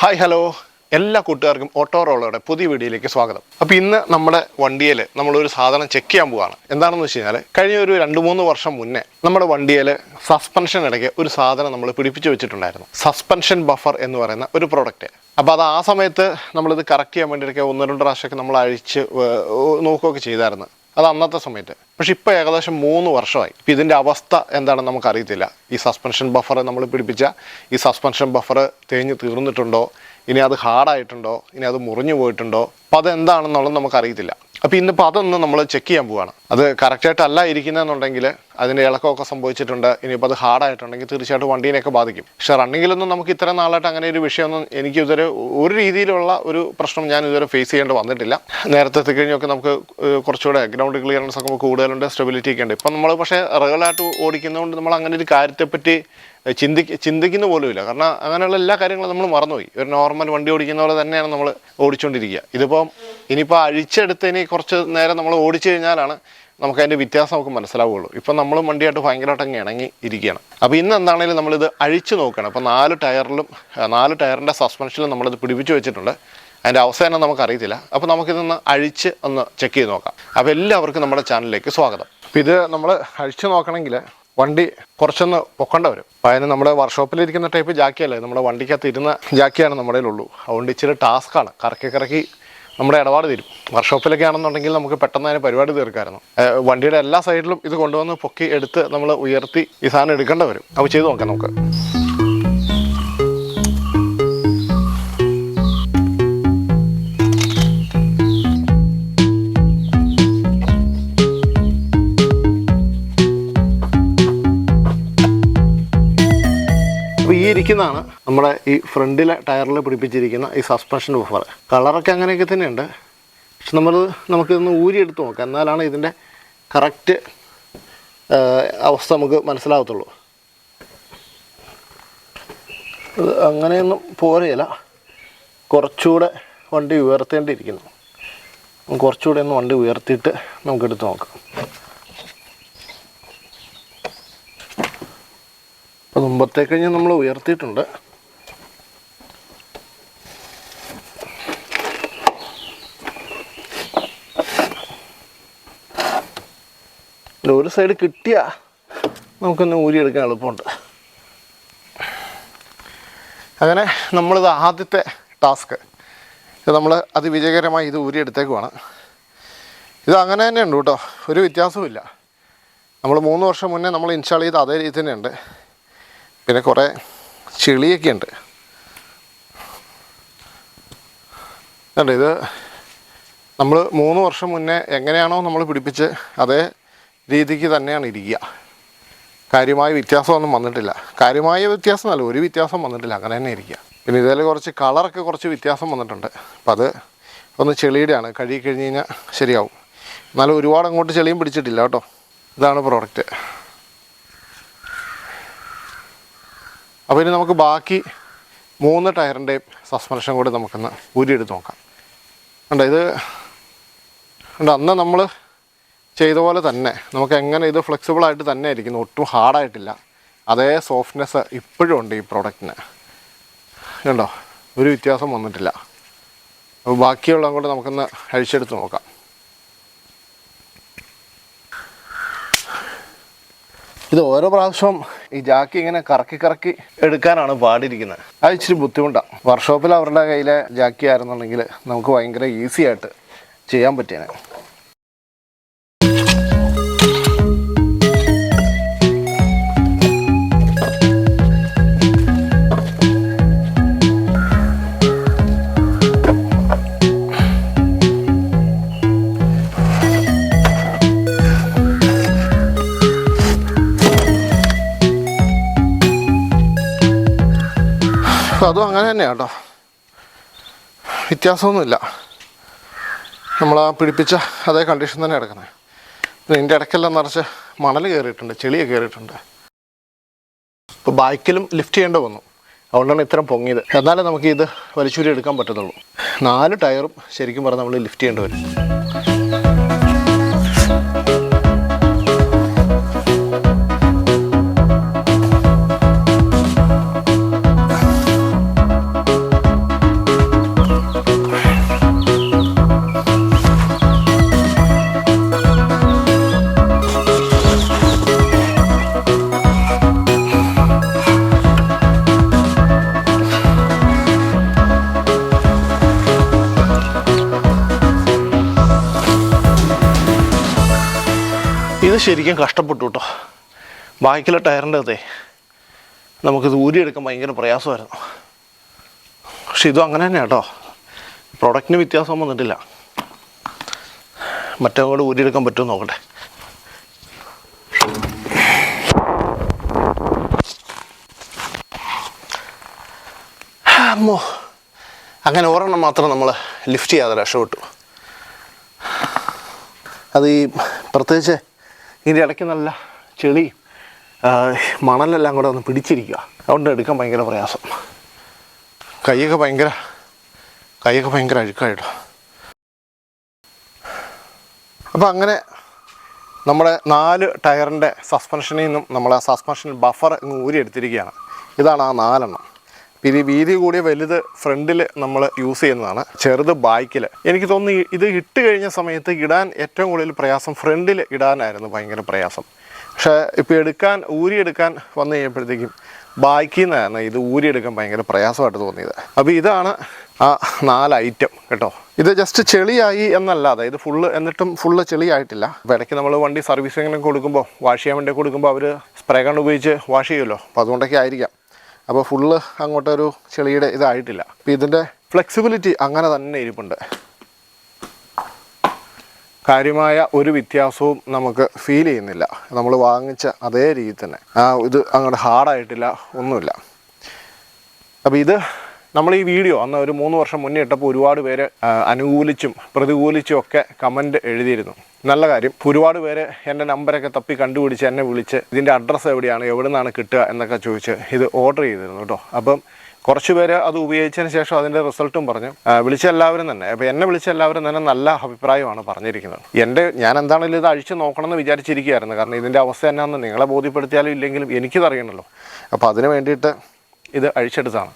Hi hello എല്ലാ കൂട്ടുകാർക്കും auto റോളോയുടെ പുതിയ വീഡിയോയിലേക്ക് സ്വാഗതം. അപ്പോൾ ഇന്ന് നമ്മുടെ വണ്ടിയിൽ നമ്മളൊരു സാധനം ചെക്ക് ചെയ്യാൻ പോവാണ്. എന്താണെന്ന് വെച്ച് കഴിഞ്ഞാൽ കഴിഞ്ഞ ഒരു രണ്ട് മൂന്ന് വർഷം മുന്നേ നമ്മുടെ വണ്ടിയിൽ സസ്പെൻഷൻ ഇടയ്ക്ക് ഒരു സാധനം നമ്മൾ പിടിപ്പിച്ച് വെച്ചിട്ടുണ്ടായിരുന്നു. സസ്പെൻഷൻ ബഫർ എന്ന് പറയുന്ന ഒരു പ്രോഡക്റ്റ് അപ്പോൾ അത് ആ സമയത്ത് നമ്മളിത് കറക്റ്റ് ചെയ്യാൻ വേണ്ടിയിട്ടൊക്കെ ഒന്ന് രണ്ട് പ്രാവശ്യമൊക്കെ നമ്മൾ അഴിച്ച് നോക്കുകയൊക്കെ ചെയ്തായിരുന്നു. അത് അന്നത്തെ സമയത്ത്. പക്ഷെ ഇപ്പോൾ ഏകദേശം മൂന്ന് വർഷമായി. ഇപ്പം ഇതിന്റെ അവസ്ഥ എന്താണെന്ന് നമുക്കറിയത്തില്ല. ഈ സസ്പെൻഷൻ ബഫർ നമ്മൾ പിടിപ്പിച്ച ഈ സസ്പെൻഷൻ ബഫർ തേഞ്ഞ് തീർന്നിട്ടുണ്ടോ? ഇനി അത് ഹാർഡായിട്ടുണ്ടോ ഇനി അത് മുറിഞ്ഞു പോയിട്ടുണ്ടോ? അപ്പം അതെന്താണെന്നുള്ളത് നമുക്കറിയത്തില്ല. അപ്പോൾ ഇന്നിപ്പോൾ അതൊന്ന് നമ്മൾ ചെക്ക് ചെയ്യാൻ പോവാണ്. അത് കറക്റ്റായിട്ടല്ല ഇരിക്കുന്നതെന്നുണ്ടെങ്കിൽ അതിന്റെ ഇളക്കമൊക്കെ സംഭവിച്ചിട്ടുണ്ട്. ഇനിയിപ്പോൾ അത് ഹാർഡായിട്ടുണ്ടെങ്കിൽ തീർച്ചയായിട്ടും വണ്ടീനെയൊക്കെ ബാധിക്കും. പക്ഷേ റണ്ണിങ്ങിലൊന്നും നമുക്ക് ഇത്ര നാളായിട്ട് അങ്ങനെ ഒരു വിഷയമൊന്നും എനിക്ക് ഇതുവരെ ഒരു രീതിയിലുള്ള ഒരു പ്രശ്നം ഞാൻ ഇതുവരെ ഫേസ് ചെയ്യേണ്ടി വന്നിട്ടില്ല. നേരത്തെ കഴിഞ്ഞൊക്കെ നമുക്ക് കുറച്ചുകൂടെ ഗ്രൗണ്ട് ക്ലിയറൻസ് ഒക്കെ നമുക്ക് കൂടുതലുണ്ട് സ്റ്റെബിലിറ്റി ഒക്കെ ഉണ്ട്. ഇപ്പം നമ്മൾ പക്ഷേ റെഗുലറായിട്ട് ഓടിക്കുന്നതുകൊണ്ട് നമ്മൾ അങ്ങനെ ഒരു കാര്യത്തെപ്പറ്റി ചിന്തിക്ക് ചിന്തിക്കുന്ന പോലുമില്ല. കാരണം അങ്ങനെയുള്ള എല്ലാ കാര്യങ്ങളും നമ്മൾ മറന്നുപോയി. ഒരു നോർമൽ വണ്ടി ഓടിക്കുന്ന പോലെ തന്നെയാണ് നമ്മൾ ഓടിച്ചുകൊണ്ടിരിക്കുക ഇതിപ്പം ഇനിയിപ്പോൾ അഴിച്ചെടുത്തതിന് കുറച്ച് നേരം നമ്മൾ ഓടിച്ചു കഴിഞ്ഞാലാണ് നമുക്ക് അതിന്റെ വ്യത്യാസം നമുക്ക് മനസ്സിലാവുകയുള്ളൂ ഇപ്പം നമ്മൾ വണ്ടിയായിട്ട് ഭയങ്കരമായിട്ട് അങ്ങ് ഇണങ്ങി ഇരിക്കുകയാണ്. അപ്പോൾ ഇന്ന് എന്താണെങ്കിലും നമ്മളിത് അഴിച്ചു നോക്കണം. അപ്പോൾ നാല് ടയറിലും നാല് ടയറിന്റെ സസ്പെൻഷനിലും നമ്മളിത് പിടിപ്പിച്ച് വെച്ചിട്ടുണ്ട്. അതിന്റെ അവസാനം നമുക്കറിയത്തില്ല. അപ്പോൾ നമുക്കിതൊന്ന് അഴിച്ച് ഒന്ന് ചെക്ക് ചെയ്ത് നോക്കാം. അപ്പോൾ എല്ലാവർക്കും നമ്മുടെ ചാനലിലേക്ക് സ്വാഗതം. അപ്പോൾ ഇത് നമ്മൾ അഴിച്ചു നോക്കണമെങ്കിൽ വണ്ടി കുറച്ചൊന്ന് പൊക്കേണ്ട വരും. അപ്പോൾ അതിന് നമ്മുടെ വർക്ക്ഷോപ്പിലിരിക്കുന്ന ടൈപ്പ് ജാക്കിയല്ലേ? നമ്മുടെ വണ്ടിക്കകത്ത് ഇരുന്ന ജാക്കിയാണ് നമ്മുടെ ഉള്ളൂ അതുകൊണ്ട് ഇച്ചിരി ടാസ്ക്കാണ് കറക്കി കറക്കി നമ്മുടെ ഇടപാട് തീരും. വർക്ക്ഷോപ്പിലൊക്കെ ആണെന്നുണ്ടെങ്കിൽ നമുക്ക് പെട്ടെന്ന് അതിന് പരിപാടി തീർക്കായിരുന്നു. വണ്ടിയുടെ എല്ലാ സൈഡിലും ഇത് കൊണ്ടുവന്ന് പൊക്കി എടുത്ത് നമ്മൾ ഉയർത്തി ഈ സാധനം എടുക്കേണ്ട വരും. അപ്പോൾ ചെയ്ത് നോക്കാം നമുക്ക്. അപ്പോൾ ഇരിക്കുന്നതാണ് നമ്മുടെ ഈ ഫ്രണ്ടിലെ ടയറിൽ പിടിപ്പിച്ചിരിക്കുന്ന ഈ സസ്പെൻഷൻ ബഫർ. കളറൊക്കെ അങ്ങനെയൊക്കെ തന്നെയുണ്ട്. പക്ഷെ നമ്മൾ നമുക്കിതൊന്ന് ഊരിയെടുത്ത് നോക്കാം. എന്നാലാണ് ഇതിന്റെ കറക്റ്റ് അവസ്ഥ നമുക്ക് മനസ്സിലാകത്തുള്ളൂ. ഇത് അങ്ങനെയൊന്നും പോരയില്ല. കുറച്ചുകൂടെ വണ്ടി ഉയർത്തേണ്ടിയിരിക്കുന്നു. കുറച്ചുകൂടെ ഒന്ന് വണ്ടി ഉയർത്തിയിട്ട് നമുക്കെടുത്ത് നോക്കാം. മുമ്പത്തെ കഴിഞ്ഞ് നമ്മൾ ഉയർത്തിയിട്ടുണ്ട്. ഒരു സൈഡ് കിട്ടിയ നമുക്കൊന്ന് ഊരിയെടുക്കാൻ എളുപ്പമുണ്ട്. അങ്ങനെ നമ്മളിത് ആദ്യത്തെ ടാസ്ക്. ഇത് നമ്മൾ അതിവിജയകരമായി ഇത് ഊരിയെടുത്തേക്കുവാണ്. ഇത് അങ്ങനെ തന്നെ ഉണ്ട് കേട്ടോ. ഒരു വ്യത്യാസവുമില്ല. നമ്മൾ മൂന്ന് വർഷം മുന്നേ നമ്മൾ ഇൻസ്റ്റാൾ ചെയ്ത അതേ രീതി തന്നെയുണ്ട്. പിന്നെ കുറേ ചെളിയൊക്കെ ഉണ്ട്. കണ്ടോ ഇത് നമ്മൾ മൂന്ന് വർഷം മുന്നേ എങ്ങനെയാണോ നമ്മൾ പിടിപ്പിച്ച് അതേ രീതിക്ക് തന്നെയാണ് ഇരിക്കുക. കാര്യമായ വ്യത്യാസമൊന്നും വന്നിട്ടില്ല. കാര്യമായ വ്യത്യാസമല്ല ഒരു വ്യത്യാസം വന്നിട്ടില്ല അങ്ങനെ തന്നെ ഇരിക്കുക. പിന്നെ ഇതിൽ കുറച്ച് കളറൊക്കെ കുറച്ച് വ്യത്യാസം വന്നിട്ടുണ്ട്. അപ്പം അത് ഒന്ന് ചെളിയുടെയാണ് കഴുകി കഴിഞ്ഞ് കഴിഞ്ഞാൽ ശരിയാവും. എന്നാലും ഒരുപാട് അങ്ങോട്ട് ചെളിയും പിടിച്ചിട്ടില്ല കേട്ടോ. ഇതാണ് പ്രോഡക്റ്റ് അപ്പോൾ ഇനി നമുക്ക് ബാക്കി മൂന്ന് ടയറിന്റെയും സസ്പെൻഷൻ കൂടി നമുക്കൊന്ന് ഊരിയെടുത്ത് നോക്കാം. കണ്ടോ ഇത് കണ്ടോ അന്ന് നമ്മൾ ചെയ്ത പോലെ തന്നെ നമുക്ക് എങ്ങനെ ഇത് ഫ്ലെക്സിബിൾ ആയിട്ട് തന്നെ ഇരിക്കുന്നു ഒട്ടും ഹാർഡായിട്ടില്ല അതേ സോഫ്റ്റ്നെസ് ഇപ്പോഴും ഉണ്ട് ഈ പ്രോഡക്റ്റിന് കണ്ടോ ഒരു വ്യത്യാസം വന്നിട്ടില്ല. അപ്പോൾ ബാക്കിയുള്ളതും കൂടെ നമുക്കൊന്ന് അഴിച്ചെടുത്ത് നോക്കാം. ഇത് ഓരോ പ്രാവശ്യം ഈ ജാക്കി ഇങ്ങനെ കറക്കി കറക്കി എടുക്കാനാണ് പാടിയിരിക്കുന്നത് അത് ഇച്ചിരി ബുദ്ധിമുട്ടാണ് വർക്ക്ഷോപ്പിൽ അവരുടെ കയ്യിലെ ജാക്കി ആയിരുന്നുണ്ടെങ്കിൽ നമുക്ക് ഭയങ്കര ഈസി ആയിട്ട് ചെയ്യാൻ പറ്റിയേനെ. അതും അങ്ങനെ തന്നെയാണ് കേട്ടോ വ്യത്യാസമൊന്നുമില്ല. നമ്മൾ ആ പിടിപ്പിച്ച അതേ കണ്ടീഷൻ തന്നെ എടുക്കുന്നത് ഇതിന്റെ ഇടയ്ക്കെല്ലാം നിറച്ച് മണൽ കയറിയിട്ടുണ്ട് ചെളിയൊക്കെ കയറിയിട്ടുണ്ട് ഇപ്പോൾ ബൈക്കിലും ലിഫ്റ്റ് ചെയ്യേണ്ടി വന്നു. അതുകൊണ്ടാണ് ഇത്രയും പൊങ്ങിയത്. എന്നാലേ നമുക്ക് ഇത് വലിച്ചൂരി എടുക്കാൻ പറ്റത്തുള്ളൂ. നാല് ടയറും ശരിക്കും പറഞ്ഞാൽ നമ്മൾ ലിഫ്റ്റ് ചെയ്യേണ്ടി വരും. ശരിക്കും കഷ്ടപ്പെട്ടു കേട്ടോ. ബാക്കിലെ ടയറിന്റെ അകത്തെ നമുക്കിത് ഊരിയെടുക്കാൻ ഭയങ്കര പ്രയാസമായിരുന്നു. പക്ഷെ ഇതും അങ്ങനെ തന്നെ കേട്ടോ. പ്രൊഡക്റ്റിന് വ്യത്യാസം വന്നിട്ടില്ല. മറ്റേ കൂടെ ഊരിയെടുക്കാൻ പറ്റുമോ നോക്കട്ടെ. അമ്മോ അങ്ങനെ ഒരെണ്ണം മാത്രം നമ്മൾ ലിഫ്റ്റ് ചെയ്യാതെ രക്ഷപ്പെട്ടു. അത് ഈ പ്രത്യേകിച്ച് ഇതിന്റെ ഇടയ്ക്ക് നല്ല ചെളി മണലെല്ലാം കൂടെ ഒന്ന് പിടിച്ചിരിക്കുക അതുകൊണ്ട് എടുക്കാൻ ഭയങ്കര പ്രയാസം. കൈയൊക്കെ ഭയങ്കര കൈയൊക്കെ ഭയങ്കര അഴുക്കായിട്ടോ. അപ്പോൾ അങ്ങനെ നമ്മുടെ നാല് ടയറിന്റെ സസ്പെൻഷനിൽ നിന്നും നമ്മൾ സസ്പെൻഷൻ ബഫർ ഊരി എടുത്തിരിക്കുകയാണ് ഇതാണ് ആ നാലെണ്ണം. പിന്നെ വീതി കൂടിയ വലുത് ഫ്രണ്ടിൽ നമ്മൾ യൂസ് ചെയ്യുന്നതാണ്. ചെറുത് ബാക്കിൽ എനിക്ക് തോന്നുന്നു ഇത് ഇട്ട് കഴിഞ്ഞ സമയത്ത് ഇടാൻ ഏറ്റവും കൂടുതൽ പ്രയാസം ഫ്രണ്ടിൽ ഇടാനായിരുന്നു ഭയങ്കര പ്രയാസം. പക്ഷേ ഇപ്പോൾ എടുക്കാൻ ഊരിയെടുക്കാൻ വന്നു കഴിഞ്ഞപ്പോഴത്തേക്കും ബാക്കിൽ നിന്നാണ് ഇത് ഊരിയെടുക്കാൻ ഭയങ്കര പ്രയാസമായിട്ട് തോന്നിയത്. അപ്പോൾ ഇതാണ് ആ നാല് ഐറ്റം കേട്ടോ. ഇത് ജസ്റ്റ് ചെളിയായി എന്നല്ലാതെ ഇത് ഫുള്ള് എന്നിട്ടും ഫുള്ള് ചെളിയായിട്ടില്ല. അപ്പോൾ ഇടയ്ക്ക് നമ്മൾ വണ്ടി സർവീസിങ്ങിനൊക്കെ കൊടുക്കുമ്പോൾ വാഷ് ചെയ്യാൻ വേണ്ടി കൊടുക്കുമ്പോൾ അവർ സ്പ്രേ കണ്ട് ഉപയോഗിച്ച് വാഷ് ചെയ്യുമല്ലോ. അപ്പോൾ അതുകൊണ്ടൊക്കെ ആയിരിക്കാം. അപ്പോൾ ഫുള്ള് അങ്ങോട്ടൊരു ചെളിയുടെ ഇതായിട്ടില്ല. അപ്പോൾ ഇതിന്റെ ഫ്ലെക്സിബിലിറ്റി അങ്ങനെ തന്നെ ഇരിപ്പുണ്ട്. കാര്യമായ ഒരു വ്യത്യാസവും നമുക്ക് ഫീൽ ചെയ്യുന്നില്ല. നമ്മൾ വാങ്ങിച്ച അതേ രീതി തന്നെ. ആ ഇത് അങ്ങോട്ട് ഹാർഡായിട്ടില്ല ഒന്നുമില്ല. അപ്പോൾ ഇത് നമ്മൾ ഈ വീഡിയോ അന്ന് ഒരു മൂന്ന് വർഷം മുന്നേ ഇട്ടപ്പോൾ ഒരുപാട് പേര് അനുകൂലിച്ചും പ്രതികൂലിച്ചും ഒക്കെ കമന്റ് എഴുതിയിരുന്നു. നല്ല കാര്യം. ഒരുപാട് പേര് എന്റെ നമ്പരൊക്കെ തപ്പി കണ്ടുപിടിച്ച് എന്നെ വിളിച്ച് ഇതിന്റെ അഡ്രസ്സ് എവിടെയാണ് എവിടെ നിന്നാണ് കിട്ടുക എന്നൊക്കെ ചോദിച്ച് ഇത് ഓർഡർ ചെയ്തിരുന്നു കേട്ടോ. അപ്പം കുറച്ച് പേര് അത് ഉപയോഗിച്ചതിന് ശേഷം അതിന്റെ റിസൾട്ടും പറഞ്ഞു. വിളിച്ച എല്ലാവരും തന്നെ. അപ്പോൾ എന്നെ വിളിച്ച എല്ലാവരും തന്നെ നല്ല അഭിപ്രായമാണ് പറഞ്ഞിരിക്കുന്നത്. എന്റെ ഞാൻ എന്താണെങ്കിലും ഇത് അഴിച്ചു നോക്കണമെന്ന് വിചാരിച്ചിരിക്കുകയായിരുന്നു. കാരണം ഇതിന്റെ അവസ്ഥ എന്നാന്ന് നിങ്ങളെ ബോധ്യപ്പെടുത്തിയാലും ഇല്ലെങ്കിലും എനിക്കിത് അറിയണമല്ലോ അപ്പോൾ അതിന് വേണ്ടിയിട്ട് ഇത് അഴിച്ചെടുത്താണ്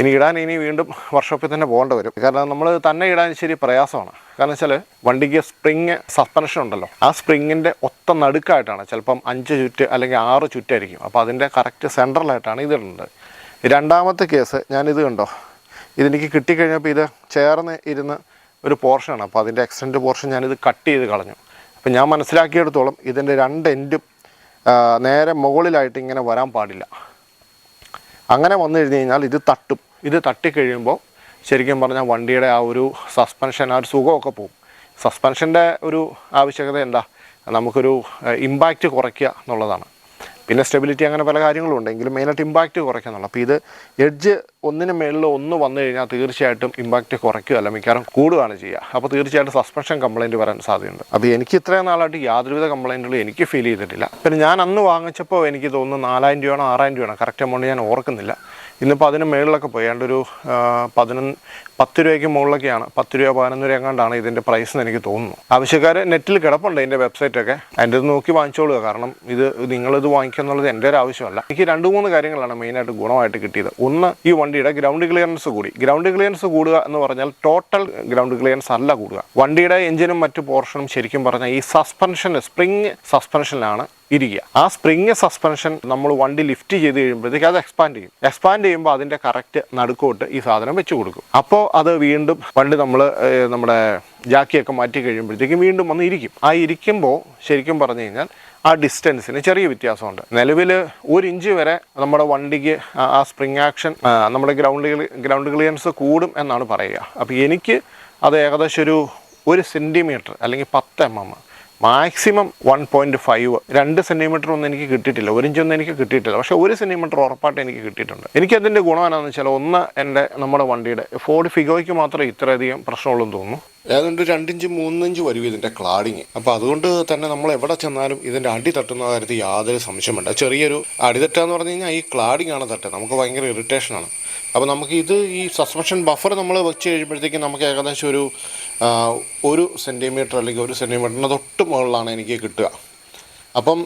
ഇനി ഇടാൻ ഇനി വീണ്ടും വർക്ക്ഷോപ്പിൽ തന്നെ പോകേണ്ടി വരും. കാരണം നമ്മൾ തന്നെ ഇടാൻ ശരി പ്രയാസമാണ്. കാരണം വെച്ചാൽ വണ്ടിക്ക് സ്പ്രിങ് സസ്പെൻഷൻ ഉണ്ടല്ലോ. ആ സ്പ്രിങ്ങിന്റെ ഒത്ത നടുക്കായിട്ടാണ് ചിലപ്പം അഞ്ച് ചുറ്റ് അല്ലെങ്കിൽ ആറ് ചുറ്റായിരിക്കും. അപ്പോൾ അതിന്റെ കറക്റ്റ് സെൻട്രലായിട്ടാണ് ഇത് ഇടുന്നത് രണ്ടാമത്തെ കേസ് ഞാനിത് കണ്ടോ? ഇതെനിക്ക് കിട്ടിക്കഴിഞ്ഞപ്പോൾ ഇത് ചേർന്ന് ഇരുന്ന് ഒരു പോർഷനാണ് അപ്പോൾ അതിന്റെ എക്സ്റ്റന്റ് പോർഷൻ ഞാനിത് കട്ട് ചെയ്ത് കളഞ്ഞു. അപ്പോൾ ഞാൻ മനസ്സിലാക്കിയെടുത്തോളം ഇതിന്റെ രണ്ട് എൻഡും നേരെ മുകളിലായിട്ട് ഇങ്ങനെ വരാൻ പാടില്ല. അങ്ങനെ വന്നു കഴിഞ്ഞ് കഴിഞ്ഞാൽ ഇത് തട്ടും. ഇത് തട്ടിക്കഴിയുമ്പോൾ ശരിക്കും പറഞ്ഞാൽ വണ്ടിയുടെ ആ ഒരു സസ്പെൻഷൻ ആ ഒരു സുഖമൊക്കെ പോകും സസ്പെൻഷന്റെ ഒരു ആവശ്യകത എന്താ? നമുക്കൊരു ഇമ്പാക്റ്റ് കുറയ്ക്കുക എന്നുള്ളതാണ്. പിന്നെ സ്റ്റെബിലിറ്റി അങ്ങനെ പല കാര്യങ്ങളും എങ്കിലും മെയിനായിട്ട് ഇമ്പാക്റ്റ് കുറയ്ക്കുക എന്നുള്ളത് അപ്പോൾ ഇത് എഡ്ജ് ഒന്നിന് മേളിൽ ഒന്ന് വന്നു കഴിഞ്ഞാൽ തീർച്ചയായിട്ടും ഇമ്പാക്റ്റ് കുറയ്ക്കുകയല്ല മിക്കവാറും കൂടുകയാണ് ചെയ്യുക. അപ്പോൾ തീർച്ചയായിട്ടും സസ്പെൻഷൻ കംപ്ലയിന്റ് വരാൻ സാധ്യതയുണ്ട്. അത് എനിക്ക് ഇത്രയും നാളായിട്ട് യാതൊരുവിധ കംപ്ലയിന്റുകളും എനിക്ക് ഫീൽ ചെയ്തിട്ടില്ല. പിന്നെ ഞാൻ അന്ന് വാങ്ങിച്ചപ്പോൾ എനിക്ക് തോന്നുന്നു നാലായിരം രൂപയാണോ ആറായിരം രൂപയാണോ കറക്റ്റ് എമൗണ്ട് ഞാൻ ഓർക്കുന്നില്ല. ഇന്നിപ്പോൾ അതിന് മേളിലൊക്കെ പോയി ഏതാണ്ട് ഒരു പതിനൊന്ന് പത്ത് രൂപയ്ക്ക് മുകളിലൊക്കെയാണ്. പത്ത് രൂപ പതിനൊന്ന് രൂപ എങ്ങാണ്ടാണ് ഇതിന്റെ പ്രൈസ് എന്ന് എനിക്ക് തോന്നുന്നു. ആവശ്യക്കാർ നെറ്റിൽ കിടപ്പുണ്ട് ഇതിന്റെ വെബ്സൈറ്റൊക്കെ അതിന്റെ നോക്കി വാങ്ങിച്ചോളുക. കാരണം ഇത് നിങ്ങളിത് വാങ്ങിക്കുക എന്നുള്ളത് എന്റെ ഒരു ആവശ്യമല്ല. എനിക്ക് രണ്ട് മൂന്ന് കാര്യങ്ങളാണ് മെയിനായിട്ട് ഗുണമായിട്ട് കിട്ടിയത്. ഒന്ന് ഈ വണ്ടിയുടെ ഗ്രൗണ്ട് ക്ലിയറൻസ് കൂടി. ഗ്രൗണ്ട് ക്ലിയറൻസ് കൂടുക എന്ന് പറഞ്ഞാൽ ടോട്ടൽ ഗ്രൗണ്ട് ക്ലിയറൻസ് അല്ല കൂടുക. വണ്ടിയുടെ എഞ്ചിനും മറ്റു പോർഷനും ശരിക്കും പറഞ്ഞാൽ ഈ സസ്പെൻഷൻ സ്പ്രിങ് സസ്പെൻഷനാണ് ഇരിക്കുക. ആ സ്പ്രിങ് സസ്പെൻഷൻ നമ്മൾ വണ്ടി ലിഫ്റ്റ് ചെയ്ത് കഴിയുമ്പോഴത്തേക്ക് അത് എക്സ്പാൻഡ് ചെയ്യും. എക്സ്പാൻഡ് ചെയ്യുമ്പോൾ അതിന്റെ കറക്റ്റ് നടുക്കോട്ട് ഈ സാധനം വെച്ച് കൊടുക്കും. അപ്പോൾ അത് വീണ്ടും വണ്ടി നമ്മൾ നമ്മുടെ ജാക്കിയൊക്കെ മാറ്റി കഴിയുമ്പോഴത്തേക്കും വീണ്ടും വന്ന് ഇരിക്കും. ആ ഇരിക്കുമ്പോൾ ശരിക്കും പറഞ്ഞു കഴിഞ്ഞാൽ ആ ഡിസ്റ്റൻസിന് ചെറിയ വ്യത്യാസമുണ്ട്. നിലവിൽ ഒരു ഇഞ്ച് വരെ നമ്മുടെ വണ്ടിക്ക് ആ- സ്പ്രിങ് ആക്ഷൻ നമ്മുടെ ഗ്രൗണ്ട് ഗ്രൗണ്ട് ക്ലിയറൻസ് കൂടും എന്നാണ് പറയുക. അപ്പോൾ എനിക്ക് അത് ഏകദേശം ഒരു ഒരു സെന്റിമീറ്റർ അല്ലെങ്കിൽ പത്ത് M M maximum one point five രണ്ട് സെന്റിമീറ്റർ ഒന്നും എനിക്ക് കിട്ടിയിട്ടില്ല. ഒരു ഇഞ്ചൊന്നും എനിക്ക് കിട്ടിയിട്ടില്ല. പക്ഷേ ഒരു സെന്റിമീറ്റർ ഉറപ്പായിട്ട് എനിക്ക് കിട്ടിയിട്ടുണ്ട്. എനിക്കതിന്റെ ഗുണം എന്നാന്ന് വെച്ചാൽ ഒന്ന് എന്റെ നമ്മുടെ വണ്ടിയുടെ ഫോർഡ് ഫിഗോയ്ക്ക് മാത്രമേ ഇത്രയധികം പ്രശ്നമുള്ളൂ തോന്നുന്നു. ഏതാണ്ട് രണ്ടിഞ്ച് മൂന്നിഞ്ച് വരും ഇതിന്റെ ക്ലാഡിങ് അപ്പോൾ അതുകൊണ്ട് തന്നെ നമ്മൾ എവിടെ ചെന്നാലും ഇതിന്റെ അടി തട്ടുന്ന കാര്യത്തിൽ യാതൊരു സംശയമുണ്ട് ചെറിയൊരു അടി തട്ടുക എന്ന് പറഞ്ഞു കഴിഞ്ഞാൽ ഈ ക്ലാഡിങ് ആണ് തട്ടുക നമുക്ക് ഭയങ്കര ഇറിറ്റേഷനാണ് അപ്പോൾ നമുക്ക് ഇത് ഈ സസ്പെൻഷൻ ബഫർ നമ്മൾ വെച്ച് കഴിയുമ്പോഴത്തേക്കും നമുക്ക് ഏകദേശം ഒരു ഒരു സെന്റിമീറ്റർ അല്ലെങ്കിൽ ഒരു സെന്റിമീറ്ററിന് തൊട്ട് മുകളിലാണ് എനിക്ക് കിട്ടുക. അപ്പം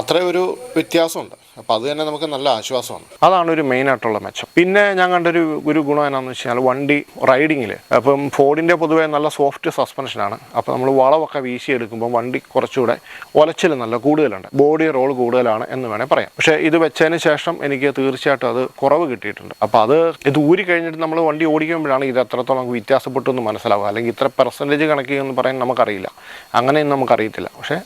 അത്രയും ഒരു വ്യത്യാസമുണ്ട്. അപ്പോൾ അത് തന്നെ നമുക്ക് നല്ല ആശ്വാസമാണ്. അതാണ് ഒരു മെയിൻ ആയിട്ടുള്ള മെച്ചം. പിന്നെ ഞാൻ കണ്ടൊരു ഒരു ഗുണം എന്നാന്ന് വെച്ചാൽ വണ്ടി റൈഡിങ്ങിൽ അപ്പം ഫോർഡിന്റെ പൊതുവേ നല്ല സോഫ്റ്റ് സസ്പെൻഷനാണ് അപ്പോൾ നമ്മൾ വളവൊക്കെ വീശി എടുക്കുമ്പോൾ വണ്ടി കുറച്ചുകൂടെ ഒലച്ചിൽ നല്ല കൂടുതലുണ്ട്. ബോഡി റോൾ കൂടുതലാണ് എന്ന് വേണേൽ പറയാം. പക്ഷേ ഇത് വെച്ചതിന് ശേഷം എനിക്ക് തീർച്ചയായിട്ടും അത് കുറവ് കിട്ടിയിട്ടുണ്ട്. അപ്പോൾ അത് ഇത് ഊരി കഴിഞ്ഞിട്ട് നമ്മൾ വണ്ടി ഓടിക്കുമ്പോഴാണ് ഇത് എത്രത്തോളം നമുക്ക് വ്യത്യാസപ്പെട്ടു എന്ന് മനസ്സിലാവുക. അല്ലെങ്കിൽ ഇത്ര പെർസെന്റേജ് കണക്ക് എന്ന് പറയാൻ നമുക്കറിയില്ല. അങ്ങനെയൊന്നും നമുക്കറിയത്തില്ല. പക്ഷേ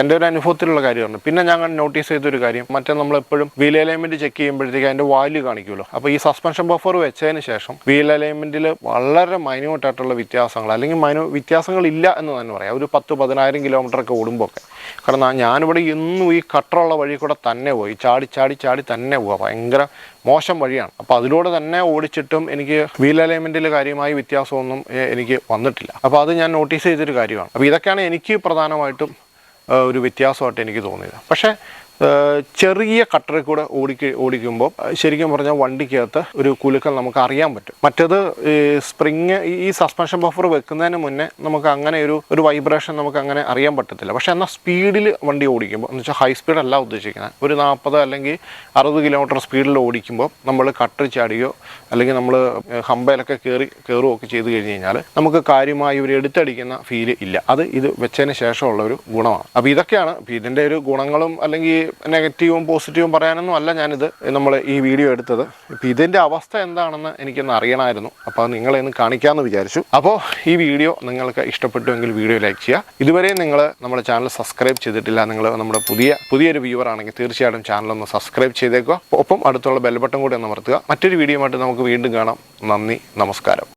എന്റെ ഒരു അനുഭവത്തിലുള്ള കാര്യമാണ്. പിന്നെ ഞങ്ങൾ നോട്ടീസ് ചെയ്തൊരു കാര്യം. മറ്റേ നമ്മളെപ്പോഴും വീൽ അലൈൻമെന്റ് ചെക്ക് ചെയ്യുമ്പോഴത്തേക്ക് അതിന്റെ വാല്യൂ കാണിക്കുമല്ലോ. അപ്പോൾ ഈ സസ്പെൻഷൻ ബഫർ വെച്ചതിന് ശേഷം വീൽ അലൈൻമെന്റിൽ വളരെ മൈന്യൂട്ടായിട്ടുള്ള വ്യത്യാസങ്ങൾ അല്ലെങ്കിൽ മൈനൂ വ്യത്യാസങ്ങൾ ഇല്ല എന്ന് തന്നെ പറയാം. ഒരു പത്ത് പതിനായിരം കിലോമീറ്റർ ഒക്കെ ഓടുമ്പോൾ ഒക്കെ കാരണം ഞാനിവിടെ എന്നും ഈ കട്ടറുള്ള വഴി കൂടെ തന്നെ പോയി. ചാടി ചാടി ചാടി തന്നെ പോവുക ഭയങ്കര മോശം വഴിയാണ്. അപ്പോൾ അതിലൂടെ തന്നെ ഓടിച്ചിട്ടും എനിക്ക് വീൽ അലൈൻമെന്റിൽ കാര്യമായി വ്യത്യാസമൊന്നും എനിക്ക് വന്നിട്ടില്ല. അപ്പോൾ അത് ഞാൻ നോട്ടീസ് ചെയ്തൊരു കാര്യമാണ്. അപ്പോൾ ഇതൊക്കെയാണ് എനിക്ക് പ്രധാനമായിട്ടും ഒരു വ്യത്യാസമായിട്ട് എനിക്ക് തോന്നിയത്. പക്ഷേ ചെറിയ കട്ടറിൽ കൂടെ ഓടിക്ക ഓടിക്കുമ്പോൾ ശരിക്കും പറഞ്ഞാൽ വണ്ടിക്കകത്ത് ഒരു കുലുക്കൽ നമുക്ക് അറിയാൻ പറ്റും. മറ്റത് സ്പ്രിങ് ഈ സസ്പെൻഷൻ ബഫർ വെക്കുന്നതിന് മുന്നേ നമുക്ക് അങ്ങനെ ഒരു ഒരു വൈബ്രേഷൻ നമുക്ക് അങ്ങനെ അറിയാൻ പറ്റത്തില്ല. പക്ഷേ എന്നാൽ സ്പീഡിൽ വണ്ടി ഓടിക്കുമ്പോൾ എന്ന് വെച്ചാൽ ഹൈ സ്പീഡ് അല്ല ഉദ്ദേശിക്കുന്നത്. ഒരു നാൽപ്പത് അല്ലെങ്കിൽ അറുപത് കിലോമീറ്റർ സ്പീഡിൽ ഓടിക്കുമ്പോൾ നമ്മൾ കട്ടർ ചാടിയോ അല്ലെങ്കിൽ നമ്മൾ ഹമ്പയിലൊക്കെ കയറി കയറുകയോ ഒക്കെ ചെയ്ത് കഴിഞ്ഞ് കഴിഞ്ഞാൽ നമുക്ക് കാര്യമായി ഒരു എടുത്തടിക്കുന്ന ഫീൽ ഇല്ല. അത് ഇത് വെച്ചതിന് ശേഷമുള്ള ഒരു ഗുണമാണ്. അപ്പോൾ ഇതൊക്കെയാണ് ഇതിന്റെ ഒരു ഗുണങ്ങളും അല്ലെങ്കിൽ നെഗറ്റീവും പോസിറ്റീവും പറയാനൊന്നും അല്ല ഞാനിത് നമ്മൾ ഈ വീഡിയോ എടുത്തത്. ഇപ്പോൾ ഇതിന്റെ അവസ്ഥ എന്താണെന്ന് എനിക്കൊന്ന് അറിയണമായിരുന്നു. അപ്പോൾ അത് നിങ്ങളെ ഒന്ന് കാണിക്കാമെന്ന് വിചാരിച്ചു. അപ്പോൾ ഈ വീഡിയോ നിങ്ങൾക്ക് ഇഷ്ടപ്പെട്ടുവെങ്കിൽ വീഡിയോ ലൈക്ക് ചെയ്യുക. ഇതുവരെ നിങ്ങൾ നമ്മുടെ ചാനൽ സബ്സ്ക്രൈബ് ചെയ്തിട്ടില്ല നിങ്ങൾ നമ്മുടെ പുതിയ പുതിയൊരു വ്യൂവർ ആണെങ്കിൽ തീർച്ചയായിട്ടും ചാനലൊന്ന് സബ്സ്ക്രൈബ് ചെയ്തേക്കുക. ഒപ്പം അടുത്തുള്ള ബെൽ ബട്ടൺ കൂടി ഒന്ന് അമർത്തുക. മറ്റൊരു വീഡിയോ നമുക്ക് വീണ്ടും കാണാം. നന്ദി നമസ്കാരം.